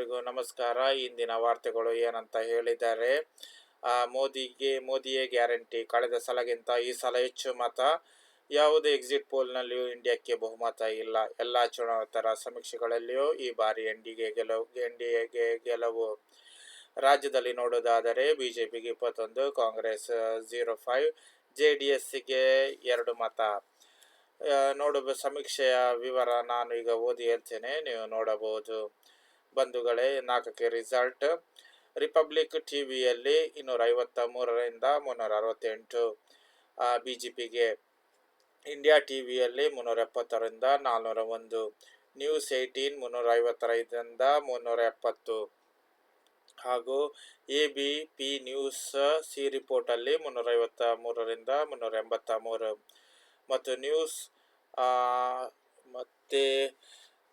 ಎಲ್ರಿಗೂ ನಮಸ್ಕಾರ. ಇಂದಿನ ವಾರ್ತೆಗಳು ಏನಂತ ಹೇಳಿದ್ದಾರೆ ಮೋದಿಗೆ, ಮೋದಿಯೇ ಗ್ಯಾರಂಟಿ. ಕಳೆದ ಸಲಗಿಂತ ಈ ಸಲ ಹೆಚ್ಚು ಮತ ಯಾವುದೇ ಎಕ್ಸಿಟ್ ಪೋಲ್ನಲ್ಲಿಯೂ ಇಂಡಿಯಾಕ್ಕೆ ಬಹುಮತ ಇಲ್ಲ. ಎಲ್ಲ ಚುನಾವಣೋತ್ತರ ಸಮೀಕ್ಷೆಗಳಲ್ಲಿಯೂ ಈ ಬಾರಿ ಎನ್ಡಿಗೆ ಗೆಲುವು ಎನ್ಡಿಎಗೆ ಗೆಲುವು. ರಾಜ್ಯದಲ್ಲಿ ನೋಡೋದಾದರೆ ಬಿಜೆಪಿಗೆ ಇಪ್ಪತ್ತೊಂದು, Congress zero five J D ಎಸ್ಗೆ ಎರಡು ಮತ. ನೋಡ ಸಮೀಕ್ಷೆಯ ವಿವರ ನಾನು ಈಗ ಓದಿ ಹೇಳ್ತೇನೆ. ನೀವು ನೋಡಬಹುದು. ಬಂಧುಗಳೇ, ನಾಲ್ಕಕ್ಕೆ ರಿಸಲ್ಟ್. ರಿಪಬ್ಲಿಕ್ ಟಿವಿಯಲ್ಲಿ ಇನ್ನೂರ ಐವತ್ತ ಮೂರರಿಂದ ಮುನ್ನೂರ ಅರವತ್ತೆಂಟು ಬಿ ಜೆ ಪಿಗೆ ಇಂಡಿಯಾ ಟಿವಿಯಲ್ಲಿ ಮುನ್ನೂರ ಎಪ್ಪತ್ತರಿಂದ ನಾಲ್ನೂರ ಒಂದು ನ್ಯೂಸ್ ಏಯ್ಟೀನ್ ಮುನ್ನೂರ ಐವತ್ತೈದರಿಂದ ಮುನ್ನೂರ ಎಪ್ಪತ್ತು ಹಾಗೂ A B P news C ರಿಪೋರ್ಟಲ್ಲಿ ಮುನ್ನೂರ ಐವತ್ತ ಮೂರರಿಂದ ಮುನ್ನೂರ ಎಂಬತ್ತ ಮೂರು ಮತ್ತು ನ್ಯೂಸ್ ಮತ್ತು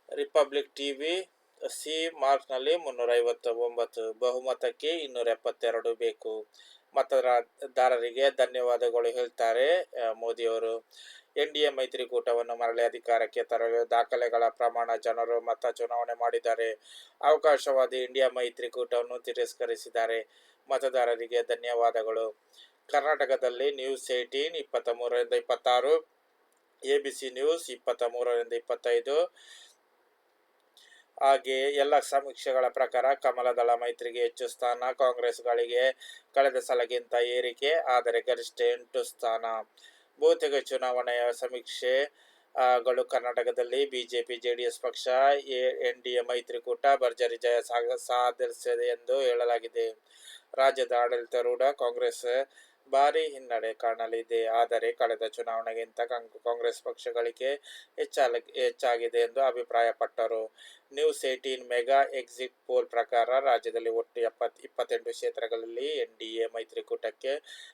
ರಿಪಬ್ಲಿಕ್ ಟಿ ಟಿವಿ ಸಿ ಮಾರ್ಕ್ನಲ್ಲಿ ಮುನ್ನೂರ ಐವತ್ತ ಒಂಬತ್ತು ಬಹುಮತಕ್ಕೆ ಇನ್ನೂರ ಎಪ್ಪತ್ತೆರಡು ಬೇಕು. ಮತದಾರರಿಗೆ ಧನ್ಯವಾದಗಳು ಹೇಳ್ತಾರೆ ಮೋದಿಯವರು. ಎನ್ ಡಿ ಎ ಮೈತ್ರಿಕೂಟವನ್ನು ಮರಳಿ ಅಧಿಕಾರಕ್ಕೆ ತರಲು ದಾಖಲೆಗಳ ಪ್ರಮಾಣ ಜನರು ಮತ ಚುನಾವಣೆ ಮಾಡಿದ್ದಾರೆ. ಅವಕಾಶವಾದಿ ಇಂಡಿಯಾ ಮೈತ್ರಿಕೂಟವನ್ನು ತಿರಸ್ಕರಿಸಿದ್ದಾರೆ. ಮತದಾರರಿಗೆ ಧನ್ಯವಾದಗಳು. ಕರ್ನಾಟಕದಲ್ಲಿ ನ್ಯೂಸ್ ಏಯ್ಟೀನ್ ಇಪ್ಪತ್ತ ಮೂರರಿಂದ ಇಪ್ಪತ್ತಾರು, ಎ ಬಿ ಸಿ ನ್ಯೂಸ್ ಇಪ್ಪತ್ತ ಮೂರರಿಂದ ಇಪ್ಪತ್ತೈದು ಹಾಗೆ ಎಲ್ಲ ಸಮೀಕ್ಷೆಗಳ ಪ್ರಕಾರ ಕಮಲದಳ ಮೈತ್ರಿಗೆ ಹೆಚ್ಚು ಸ್ಥಾನ, ಕಾಂಗ್ರೆಸ್ಗಳಿಗೆ ಕಳೆದ ಸಲಗಿಂತ ಏರಿಕೆ, ಆದರೆ ಗರಿಷ್ಠ ಎಂಟು ಸ್ಥಾನ. ಬಹುತೇಕ ಚುನಾವಣೆಯ ಸಮೀಕ್ಷೆ ಗಳು ಕರ್ನಾಟಕದಲ್ಲಿ ಬಿಜೆಪಿ, ಜೆಡಿಎಸ್ ಪಕ್ಷ ಎನ್ ಡಿ ಎ ಮೈತ್ರಿಕೂಟ ಭರ್ಜರಿ ಜಯ ಸಾಧಿಸಿದೆ ಎಂದು ಹೇಳಲಾಗಿದೆ. ರಾಜ್ಯದ ಆಡಳಿತಾರೂಢ ಕಾಂಗ್ರೆಸ್ ಭಾರಿ ಹಿನ್ನಡೆ ಕಾಣಲಿದೆ. ಆದರೆ ಕಳೆದ ಚುನಾವಣೆಗಿಂತ ಕಾಂಗ್- ಕಾಂಗ್ರೆಸ್ ಪಕ್ಷಗಳಿಗೆ ಹೆಚ್ಚಾಲ, ಹೆಚ್ಚಾಗಿದೆ ಎಂದು ಅಭಿಪ್ರಾಯಪಟ್ಟರು. News eighteen mega exit poll ಪ್ರಕಾರ ರಾಜ್ಯದಲ್ಲಿ ಒಟ್ಟು ಎಪ್ಪತ್, ಇಪ್ಪತ್ತೆಂಟು ಕ್ಷೇತ್ರಗಳಲ್ಲಿ ಎನ್ ಡಿ ಎ ಮೈತ್ರಿಕೂಟಕ್ಕೆ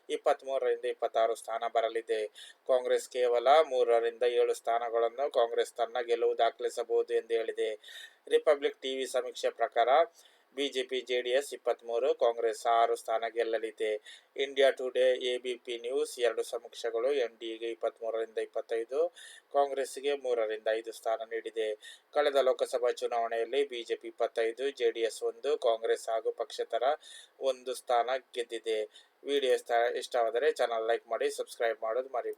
ಇಪ್ಪತ್ತ್ಮೂರರಿಂದ ಇಪ್ಪತ್ತಾರು ಸ್ಥಾನ ಬರಲಿದೆ. ಕಾಂಗ್ರೆಸ್ ಕೇವಲ ಮೂರರಿಂದ ಏಳು ಸ್ಥಾನಗಳನ್ನು ಕಾಂಗ್ರೆಸ್ ತನ್ನ ಗೆಲುವು ದಾಖಲಿಸಬಹುದು ಎಂದು ಹೇಳಿದೆ. ರಿಪಬ್ಲಿಕ್ ಟಿವಿ ಸಮೀಕ್ಷೆ ಪ್ರಕಾರ ಬಿಜೆಪಿ ಎಸ್ ಇಪ್ಪತ್ತ್ಮೂರು ಕಾಂಗ್ರೆಸ್ ಆರು ಸ್ಥಾನ ಗೆಲ್ಲಲಿದೆ. India Today A B P News ಎರಡು ಸಮೀಕ್ಷೆಗಳು ಎನ್ ಡಿಗೆ ಇಪ್ಪತ್ತ್ಮೂರರಿಂದ ಇಪ್ಪತ್ತೈದು, ಕಾಂಗ್ರೆಸ್ಗೆ ಮೂರರಿಂದ ಐದು ಸ್ಥಾನ ನೀಡಿದೆ. ಕಳೆದ ಲೋಕಸಭಾ ಚುನಾವಣೆಯಲ್ಲಿ ಬಿಜೆಪಿ ಇಪ್ಪತ್ತೈದು ಜೆ ಡಿ ಎಸ್ ಒಂದು, ಕಾಂಗ್ರೆಸ್ ಹಾಗೂ ಪಕ್ಷೇತರ ಒಂದು ಸ್ಥಾನ ಗೆದ್ದಿದೆ. ವಿಡಿಯೋ ಇಷ್ಟ ಇಷ್ಟವಾದರೆ ಚಾನಲ್ ಲೈಕ್ ಮಾಡಿ, ಸಬ್ಸ್ಕ್ರೈಬ್ ಮಾಡೋದು ಮರಿಬೇಡಿ.